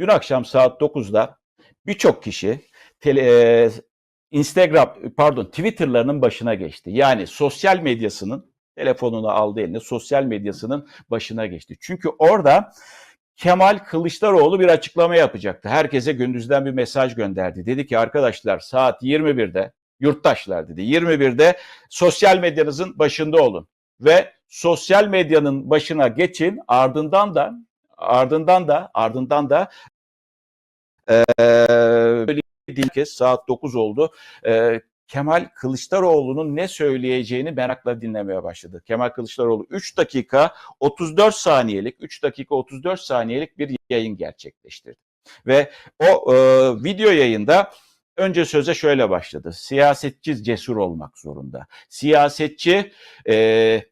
Dün akşam saat 9'da birçok kişi tele, e, Instagram pardon Twitter'larının başına geçti. Yani sosyal medyasının telefonunu aldı eline sosyal medyasının başına geçti. Çünkü orada Kemal Kılıçdaroğlu bir açıklama yapacaktı. Herkese gündüzden bir mesaj gönderdi. Dedi ki arkadaşlar saat 21'de yurttaşlar dedi 21'de sosyal medyanızın başında olun ve sosyal medyanın başına geçin ardından da ardından da ardından da eee kez saat 9 oldu. Eee Kemal Kılıçdaroğlu'nun ne söyleyeceğini merakla dinlemeye başladı. Kemal Kılıçdaroğlu 3 dakika 34 saniyelik 3 dakika 34 saniyelik bir yayın gerçekleştirdi. Ve o e, video yayında önce söze şöyle başladı. Siyasetçi cesur olmak zorunda. Siyasetçi e,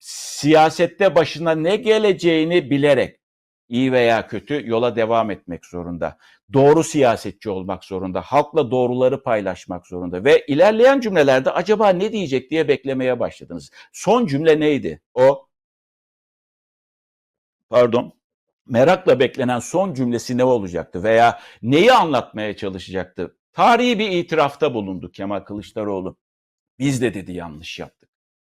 siyasette başına ne geleceğini bilerek iyi veya kötü yola devam etmek zorunda. Doğru siyasetçi olmak zorunda. Halkla doğruları paylaşmak zorunda. Ve ilerleyen cümlelerde acaba ne diyecek diye beklemeye başladınız. Son cümle neydi? O pardon merakla beklenen son cümlesi ne olacaktı veya neyi anlatmaya çalışacaktı? Tarihi bir itirafta bulundu Kemal Kılıçdaroğlu. Biz de dedi yanlış yaptık.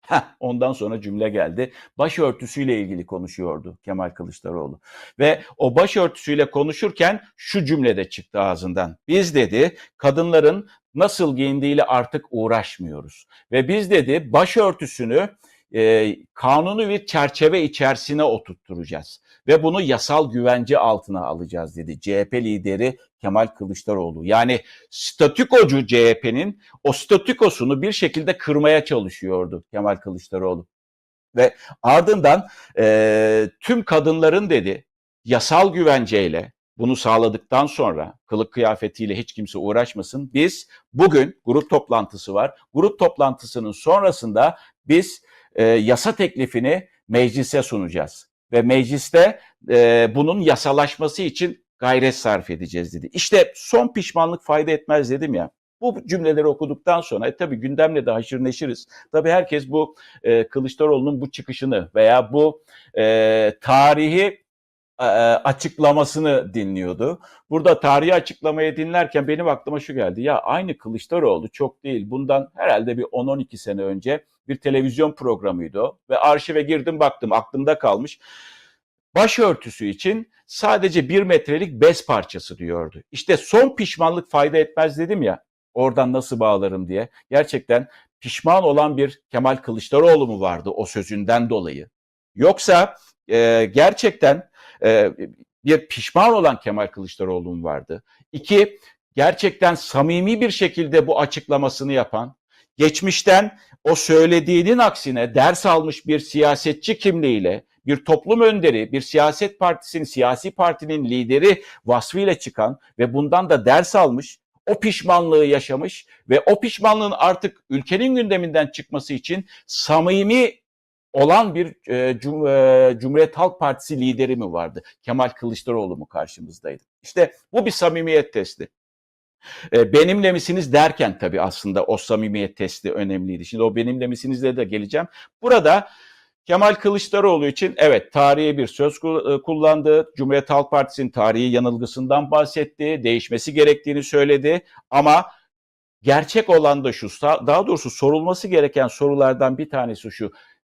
Heh, ondan sonra cümle geldi. Başörtüsüyle ilgili konuşuyordu Kemal Kılıçdaroğlu. Ve o başörtüsüyle konuşurken şu cümlede çıktı ağzından. Biz dedi kadınların nasıl giyindiğiyle artık uğraşmıyoruz. Ve biz dedi başörtüsünü e, kanunu bir çerçeve içerisine oturtturacağız. Ve bunu yasal güvence altına alacağız dedi CHP lideri Kemal Kılıçdaroğlu. Yani statükocu CHP'nin o statükosunu bir şekilde kırmaya çalışıyordu Kemal Kılıçdaroğlu. Ve ardından e, tüm kadınların dedi yasal güvenceyle bunu sağladıktan sonra kılık kıyafetiyle hiç kimse uğraşmasın. Biz bugün grup toplantısı var. Grup toplantısının sonrasında biz e, yasa teklifini meclise sunacağız. Ve mecliste e, bunun yasalaşması için gayret sarf edeceğiz dedi. İşte son pişmanlık fayda etmez dedim ya. Bu cümleleri okuduktan sonra e, tabii gündemle de haşır neşiriz. Tabii herkes bu e, Kılıçdaroğlu'nun bu çıkışını veya bu e, tarihi e, açıklamasını dinliyordu. Burada tarihi açıklamayı dinlerken benim aklıma şu geldi. Ya aynı Kılıçdaroğlu çok değil. Bundan herhalde bir 10-12 sene önce bir televizyon programıydı o. Ve arşive girdim baktım aklımda kalmış. Başörtüsü için sadece bir metrelik bez parçası diyordu. İşte son pişmanlık fayda etmez dedim ya. Oradan nasıl bağlarım diye. Gerçekten pişman olan bir Kemal Kılıçdaroğlu mu vardı o sözünden dolayı? Yoksa e, gerçekten e, bir pişman olan Kemal Kılıçdaroğlu mu vardı? İki, gerçekten samimi bir şekilde bu açıklamasını yapan, geçmişten o söylediğinin aksine ders almış bir siyasetçi kimliğiyle, bir toplum önderi, bir siyaset partisinin, siyasi partinin lideri vasfıyla çıkan ve bundan da ders almış, o pişmanlığı yaşamış ve o pişmanlığın artık ülkenin gündeminden çıkması için samimi olan bir e, Cum e, Cumhuriyet Halk Partisi lideri mi vardı? Kemal Kılıçdaroğlu mu karşımızdaydı? İşte bu bir samimiyet testi. E, benimle misiniz derken tabii aslında o samimiyet testi önemliydi. Şimdi o benimle misinizle de geleceğim. Burada Kemal Kılıçdaroğlu için evet tarihi bir söz kullandı. Cumhuriyet Halk Partisi'nin tarihi yanılgısından bahsetti. Değişmesi gerektiğini söyledi. Ama gerçek olan da şu, daha doğrusu sorulması gereken sorulardan bir tanesi şu.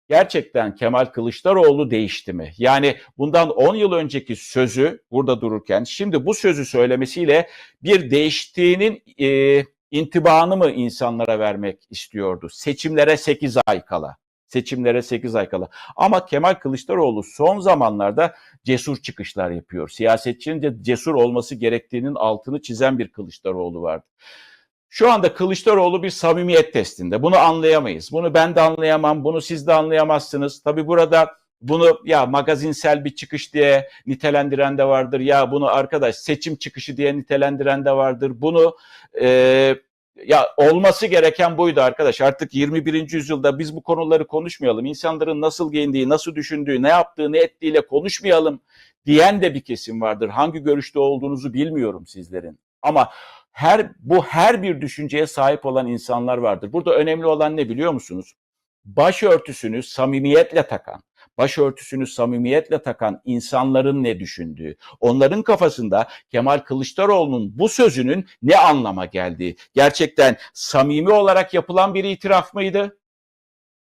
Gerçekten Kemal Kılıçdaroğlu değişti mi? Yani bundan 10 yıl önceki sözü burada dururken şimdi bu sözü söylemesiyle bir değiştiğinin e, intibanı mı insanlara vermek istiyordu? Seçimlere 8 ay kala seçimlere 8 ay kala. Ama Kemal Kılıçdaroğlu son zamanlarda cesur çıkışlar yapıyor. Siyasetçinin de cesur olması gerektiğinin altını çizen bir Kılıçdaroğlu vardı. Şu anda Kılıçdaroğlu bir samimiyet testinde. Bunu anlayamayız. Bunu ben de anlayamam, bunu siz de anlayamazsınız. Tabii burada bunu ya magazinsel bir çıkış diye nitelendiren de vardır. Ya bunu arkadaş seçim çıkışı diye nitelendiren de vardır. Bunu e, ya olması gereken buydu arkadaş. Artık 21. yüzyılda biz bu konuları konuşmayalım. İnsanların nasıl giyindiği, nasıl düşündüğü, ne yaptığı, ne ettiğiyle konuşmayalım diyen de bir kesim vardır. Hangi görüşte olduğunuzu bilmiyorum sizlerin. Ama her bu her bir düşünceye sahip olan insanlar vardır. Burada önemli olan ne biliyor musunuz? Başörtüsünü samimiyetle takan, başörtüsünü samimiyetle takan insanların ne düşündüğü, onların kafasında Kemal Kılıçdaroğlu'nun bu sözünün ne anlama geldiği, gerçekten samimi olarak yapılan bir itiraf mıydı?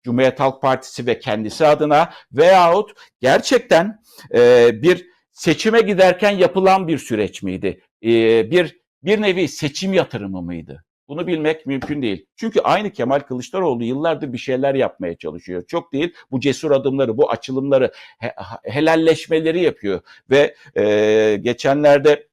Cumhuriyet Halk Partisi ve kendisi adına veyahut gerçekten e, bir seçime giderken yapılan bir süreç miydi? E, bir bir nevi seçim yatırımı mıydı? Bunu bilmek mümkün değil. Çünkü aynı Kemal Kılıçdaroğlu yıllardır bir şeyler yapmaya çalışıyor. Çok değil bu cesur adımları, bu açılımları, he, helalleşmeleri yapıyor. Ve e, geçenlerde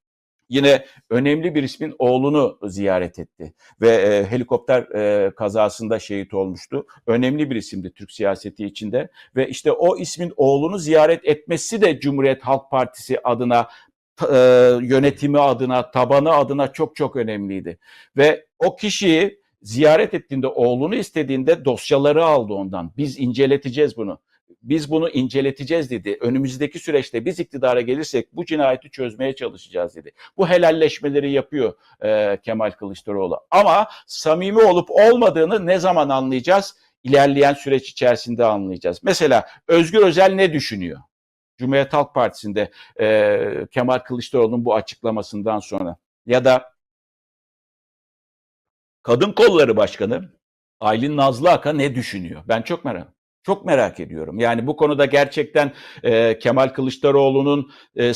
yine önemli bir ismin oğlunu ziyaret etti ve e, helikopter e, kazasında şehit olmuştu. Önemli bir isimdi Türk siyaseti içinde ve işte o ismin oğlunu ziyaret etmesi de Cumhuriyet Halk Partisi adına e, yönetimi adına, tabanı adına çok çok önemliydi. Ve o kişiyi ziyaret ettiğinde, oğlunu istediğinde dosyaları aldı ondan. Biz inceleteceğiz bunu. Biz bunu inceleteceğiz dedi. Önümüzdeki süreçte biz iktidara gelirsek bu cinayeti çözmeye çalışacağız dedi. Bu helalleşmeleri yapıyor e, Kemal Kılıçdaroğlu. Ama samimi olup olmadığını ne zaman anlayacağız? İlerleyen süreç içerisinde anlayacağız. Mesela Özgür Özel ne düşünüyor? Cumhuriyet Halk Partisi'nde e, Kemal Kılıçdaroğlu'nun bu açıklamasından sonra ya da Kadın Kolları Başkanı Aylin Nazlı Aka ne düşünüyor? Ben çok merak çok merak ediyorum. Yani bu konuda gerçekten e, Kemal Kılıçdaroğlu'nun e, e,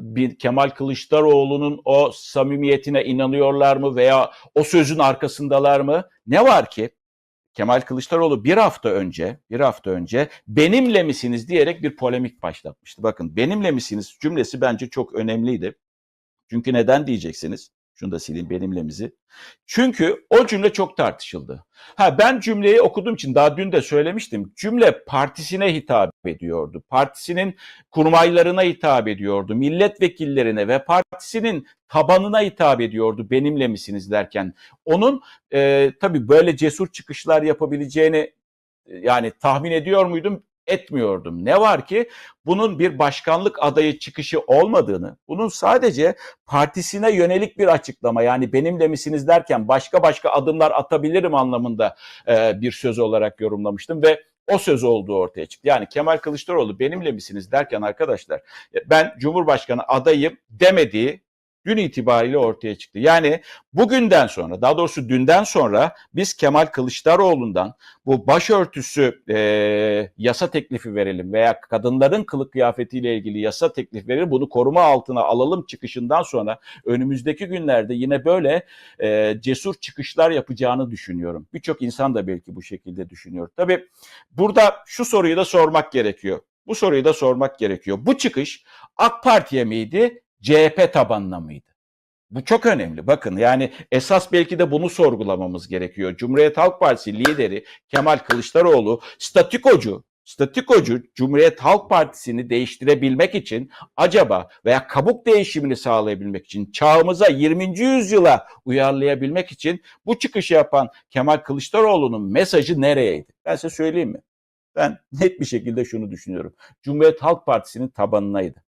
bir Kemal Kılıçdaroğlu'nun o samimiyetine inanıyorlar mı veya o sözün arkasındalar mı? Ne var ki Kemal Kılıçdaroğlu bir hafta önce, bir hafta önce benimle misiniz diyerek bir polemik başlatmıştı. Bakın benimle misiniz cümlesi bence çok önemliydi. Çünkü neden diyeceksiniz? Şunu da sileyim benimlemizi. Çünkü o cümle çok tartışıldı. Ha ben cümleyi okuduğum için daha dün de söylemiştim. Cümle partisine hitap ediyordu. Partisinin kurmaylarına hitap ediyordu. Milletvekillerine ve partisinin tabanına hitap ediyordu. Benimle misiniz derken. Onun e, tabii böyle cesur çıkışlar yapabileceğini yani tahmin ediyor muydum? Etmiyordum. Ne var ki bunun bir başkanlık adayı çıkışı olmadığını, bunun sadece partisine yönelik bir açıklama yani benimle misiniz derken başka başka adımlar atabilirim anlamında e, bir söz olarak yorumlamıştım ve o söz olduğu ortaya çıktı. Yani Kemal Kılıçdaroğlu benimle misiniz derken arkadaşlar ben Cumhurbaşkanı adayım demediği dün itibariyle ortaya çıktı. Yani bugünden sonra daha doğrusu dünden sonra biz Kemal Kılıçdaroğlu'ndan bu başörtüsü e, yasa teklifi verelim veya kadınların kılık kıyafetiyle ilgili yasa teklifi verelim bunu koruma altına alalım çıkışından sonra önümüzdeki günlerde yine böyle e, cesur çıkışlar yapacağını düşünüyorum. Birçok insan da belki bu şekilde düşünüyor. Tabii burada şu soruyu da sormak gerekiyor. Bu soruyu da sormak gerekiyor. Bu çıkış AK Parti'ye miydi CHP tabanına mıydı? Bu çok önemli. Bakın yani esas belki de bunu sorgulamamız gerekiyor. Cumhuriyet Halk Partisi lideri Kemal Kılıçdaroğlu statikocu, statikocu Cumhuriyet Halk Partisi'ni değiştirebilmek için acaba veya kabuk değişimini sağlayabilmek için çağımıza 20. yüzyıla uyarlayabilmek için bu çıkışı yapan Kemal Kılıçdaroğlu'nun mesajı nereyeydi? Ben size söyleyeyim mi? Ben net bir şekilde şunu düşünüyorum. Cumhuriyet Halk Partisi'nin tabanınaydı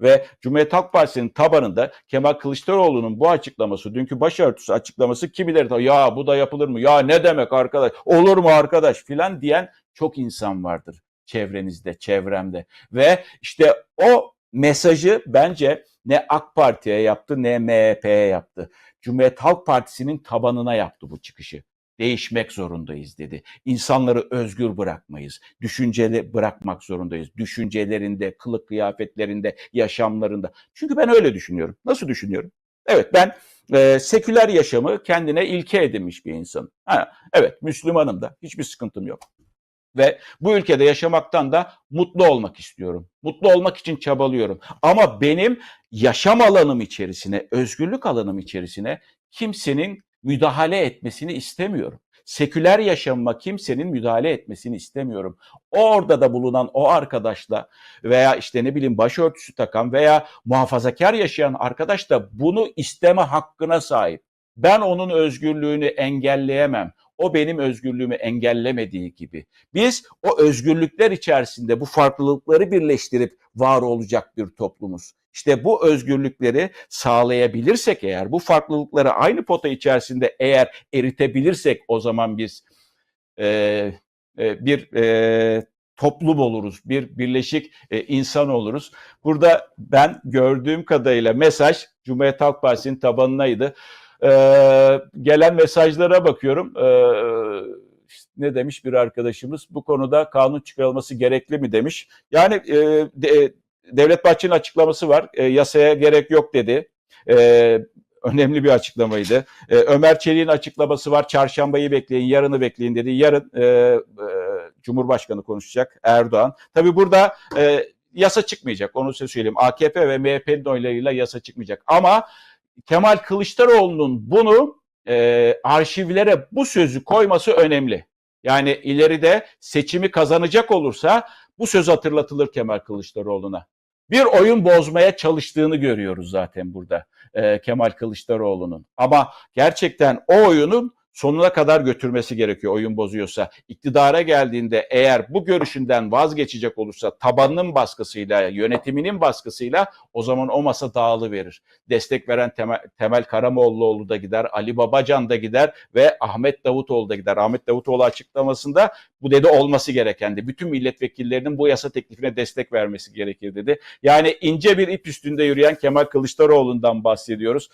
ve Cumhuriyet Halk Partisi'nin tabanında Kemal Kılıçdaroğlu'nun bu açıklaması, dünkü başörtüsü açıklaması kimileri ya bu da yapılır mı? Ya ne demek arkadaş? Olur mu arkadaş filan diyen çok insan vardır çevrenizde, çevremde. Ve işte o mesajı bence ne AK Parti'ye yaptı ne MHP'ye yaptı. Cumhuriyet Halk Partisi'nin tabanına yaptı bu çıkışı değişmek zorundayız dedi. İnsanları özgür bırakmayız. Düşünceli bırakmak zorundayız. Düşüncelerinde, kılık kıyafetlerinde, yaşamlarında. Çünkü ben öyle düşünüyorum. Nasıl düşünüyorum? Evet ben e, seküler yaşamı kendine ilke edinmiş bir insanım. Ha, evet Müslümanım da hiçbir sıkıntım yok. Ve bu ülkede yaşamaktan da mutlu olmak istiyorum. Mutlu olmak için çabalıyorum. Ama benim yaşam alanım içerisine, özgürlük alanım içerisine kimsenin müdahale etmesini istemiyorum. Seküler yaşamıma kimsenin müdahale etmesini istemiyorum. Orada da bulunan o arkadaşla veya işte ne bileyim başörtüsü takan veya muhafazakar yaşayan arkadaş da bunu isteme hakkına sahip. Ben onun özgürlüğünü engelleyemem. O benim özgürlüğümü engellemediği gibi. Biz o özgürlükler içerisinde bu farklılıkları birleştirip var olacak bir toplumuz. İşte bu özgürlükleri sağlayabilirsek eğer, bu farklılıkları aynı pota içerisinde eğer eritebilirsek o zaman biz e, e, bir e, toplum oluruz, bir birleşik e, insan oluruz. Burada ben gördüğüm kadarıyla mesaj Cumhuriyet Halk Partisi'nin tabanınaydı. Ee, gelen mesajlara bakıyorum. Ee, ne demiş bir arkadaşımız? Bu konuda kanun çıkarılması gerekli mi demiş. Yani e, de, Devlet Bahçeli'nin açıklaması var. E, yasaya gerek yok dedi. E, önemli bir açıklamaydı. E, Ömer Çelik'in açıklaması var. Çarşambayı bekleyin, yarını bekleyin dedi. Yarın e, e, Cumhurbaşkanı konuşacak Erdoğan. Tabii burada e, yasa çıkmayacak. Onu size söyleyeyim. AKP ve MHP'nin oylarıyla yasa çıkmayacak. Ama Kemal Kılıçdaroğlu'nun bunu e, arşivlere bu sözü koyması önemli. Yani ileride seçimi kazanacak olursa bu söz hatırlatılır Kemal Kılıçdaroğlu'na. Bir oyun bozmaya çalıştığını görüyoruz zaten burada e, Kemal Kılıçdaroğlu'nun. Ama gerçekten o oyunun sonuna kadar götürmesi gerekiyor oyun bozuyorsa. İktidara geldiğinde eğer bu görüşünden vazgeçecek olursa tabanının baskısıyla, yönetiminin baskısıyla o zaman o masa dağılıverir. Destek veren Temel, Temel Karamollaoğlu da gider, Ali Babacan da gider ve Ahmet Davutoğlu da gider. Ahmet Davutoğlu açıklamasında bu dedi olması gerekendi. Bütün milletvekillerinin bu yasa teklifine destek vermesi gerekir dedi. Yani ince bir ip üstünde yürüyen Kemal Kılıçdaroğlu'ndan bahsediyoruz.